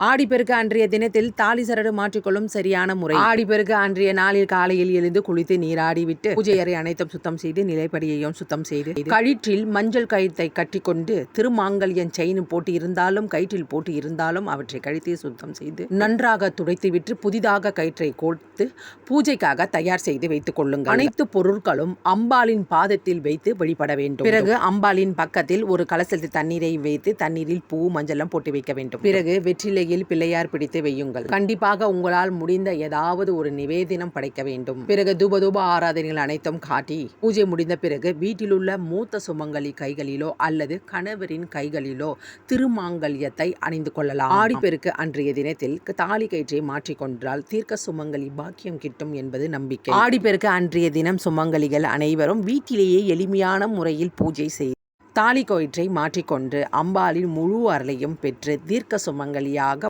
ஆடிப்பெருக்கு அன்றைய தினத்தில் தாலி சரடு மாற்றிக்கொள்ளும் சரியான முறை. ஆடிப்பெருக்கு அன்றைய நாளில் காலையில் எழுந்து குளித்து நீராடி விட்டு பூஜை அறை அனைத்தும் சுத்தம் செய்து நிலைப்படியையும் சுத்தம் செய்து கழிற்றில் மஞ்சள் கயிற்றை கட்டிக்கொண்டு திருமாங்கல்யன் செயின் போட்டு இருந்தாலும் கயிற்றில் போட்டு இருந்தாலும் அவற்றை கழித்து சுத்தம் செய்து நன்றாக துடைத்து விட்டு புதிதாக கயிற்றை கோர்த்து பூஜைக்காக தயார் செய்து வைத்துக் கொள்ளுங்கள். அனைத்து பொருட்களும் அம்பாளின் பாதத்தில் வைத்து வழிபட வேண்டும். பிறகு அம்பாளின் பக்கத்தில் ஒரு கலசத்தில் தண்ணீரை வைத்து தண்ணீரில் பூ மஞ்சளம் போட்டு வைக்க வேண்டும். பிறகு வெற்றிலை வெற்றிலையில் பிள்ளையார் பிடித்து வையுங்கள். கண்டிப்பாக உங்களால் முடிந்த ஏதாவது ஒரு நிவேதினம் படைக்க வேண்டும். பிறகு தூபதூப ஆராதனைகள் அனைத்தும் காட்டி பூஜை முடிந்த பிறகு வீட்டிலுள்ள மூத்த சுமங்கலி கைகளிலோ அல்லது கணவரின் கைகளிலோ திருமாங்கல்யத்தை அணிந்து கொள்ளலாம். ஆடிப்பெருக்கு அன்றைய தினத்தில் தாலி கயிற்றை மாற்றிக்கொண்டால் தீர்க்க சுமங்கலி பாக்கியம் கிட்டும் என்பது நம்பிக்கை. ஆடிப்பெருக்கு அன்றைய தினம் சுமங்கலிகள் அனைவரும் வீட்டிலேயே எளிமையான முறையில் பூஜை செய்து தாலி கயிற்றை மாற்றிக்கொண்டு அம்பாளின் முழு அருளையும் பெற்று தீர்க்க சுமங்கலியாக